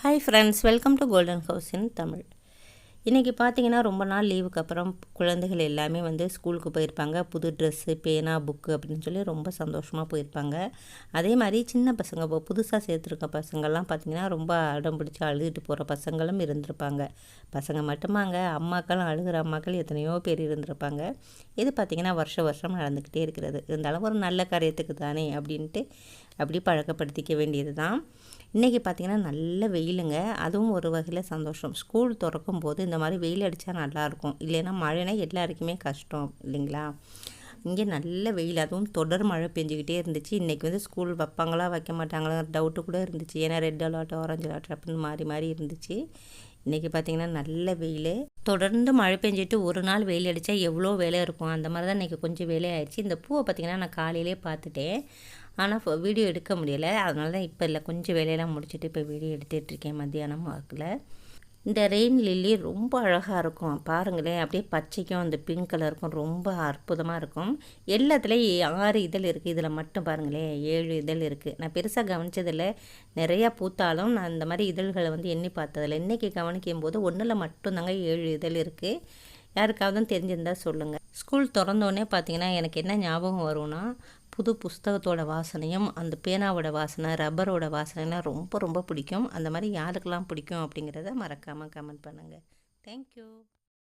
Hi friends welcome to golden house in Tamil இன்றைக்கி பார்த்தீங்கன்னா ரொம்ப நாள் லீவுக்கு அப்புறம் குழந்தைகள் எல்லாமே வந்து ஸ்கூலுக்கு போயிருப்பாங்க. புது ட்ரெஸ்ஸு பேனா புக்கு அப்படின்னு சொல்லி ரொம்ப சந்தோஷமாக போயிருப்பாங்க. அதே மாதிரி சின்ன பசங்க இப்போ புதுசாக சேர்த்துருக்க பசங்கள்லாம் பார்த்திங்கன்னா ரொம்ப அடம் பிடிச்சி அழுதுட்டு போகிற பசங்களும் இருந்திருப்பாங்க. பசங்க மட்டுமாங்க அம்மாக்களும் அழுகிற அம்மாக்கள் எத்தனையோ பேர் இருந்திருப்பாங்க. இது பார்த்திங்கன்னா வருஷம் வருஷம் நடந்துக்கிட்டே இருக்கிறது. இருந்தாலும் ஒரு நல்ல காரியத்துக்கு தானே அப்படின்ட்டு அப்படி பழக்கப்படுத்திக்க வேண்டியது தான் இன்றைக்கி பார்த்திங்கன்னா நல்ல வெயிலுங்க. அதுவும் ஒரு வகையில் சந்தோஷம். ஸ்கூல் திறக்கும் போது இந்த மாதிரி வெயில் அடித்தா நல்லாயிருக்கும் இல்லைன்னா மழைனா எல்லாருக்குமே கஷ்டம் இல்லைங்களா? இங்கே நல்ல வெயில். அதுவும் தொடர் மழை பெஞ்சிக்கிட்டே இருந்துச்சு. இன்றைக்கி வந்து ஸ்கூல் வைப்பாங்களா வைக்க மாட்டாங்களா டவுட்டு கூட இருந்துச்சு. ஏன்னா ரெட் அலர்ட் ஆரஞ்சு அலர்ட் அப்படின்னு மாறி மாறி இருந்துச்சு. இன்றைக்கி பார்த்திங்கன்னா நல்ல வெயில். தொடர்ந்து மழை பெஞ்சிட்டு ஒரு நாள் வெயில் அடித்தா எவ்வளோ வேலை இருக்கும்? அந்த மாதிரி தான் இன்றைக்கி கொஞ்சம் வேலை ஆயிடுச்சு இந்த பூவை பார்த்திங்கன்னா நான் காலையிலே பார்த்துட்டேன். ஆனால் வீடியோ எடுக்க முடியலை. அதனால தான் இப்போ இல்லை. கொஞ்சம் வேலையெல்லாம் முடிச்சுட்டு இப்போ வீடியோ எடுத்துகிட்ருக்கேன் மத்தியானம் வாக்கில் இந்த ரெயின் லில்லி ரொம்ப அழகாக இருக்கும். பாருங்களேன். அப்படியே பச்சைக்கும் அந்த பிங்க் கலருக்கும் ரொம்ப அற்புதமாக இருக்கும். எல்லாத்துலேயும் ஆறு இதழ் இருக்குது இதில் மட்டும் பாருங்களேன். ஏழு இதழ் இருக்குது நான் பெருசாக கவனித்ததில் நிறையா பூத்தாலும் நான் இந்த மாதிரி இதழ்களை வந்து எண்ணி பார்த்ததில்ல. இன்றைக்கி கவனிக்கும் போது ஒன்றில் மட்டும்தாங்க ஏழு இதழ் இருக்குது யாருக்காவது தெரிஞ்சிருந்தால் சொல்லுங்கள் ஸ்கூல் திறந்தோடனே பார்த்தீங்கன்னா எனக்கு என்ன ஞாபகம் வரும்னா புது புஸ்தகத்தோட வாசனையும் அந்த பேனாவோட வாசனை ரப்பரோட வாசனைலாம் ரொம்ப ரொம்ப பிடிக்கும். அந்த மாதிரி யாருக்கெல்லாம் பிடிக்கும் அப்படிங்கிறத மறக்காமல் கமெண்ட் பண்ணுங்கள் தேங்க்யூ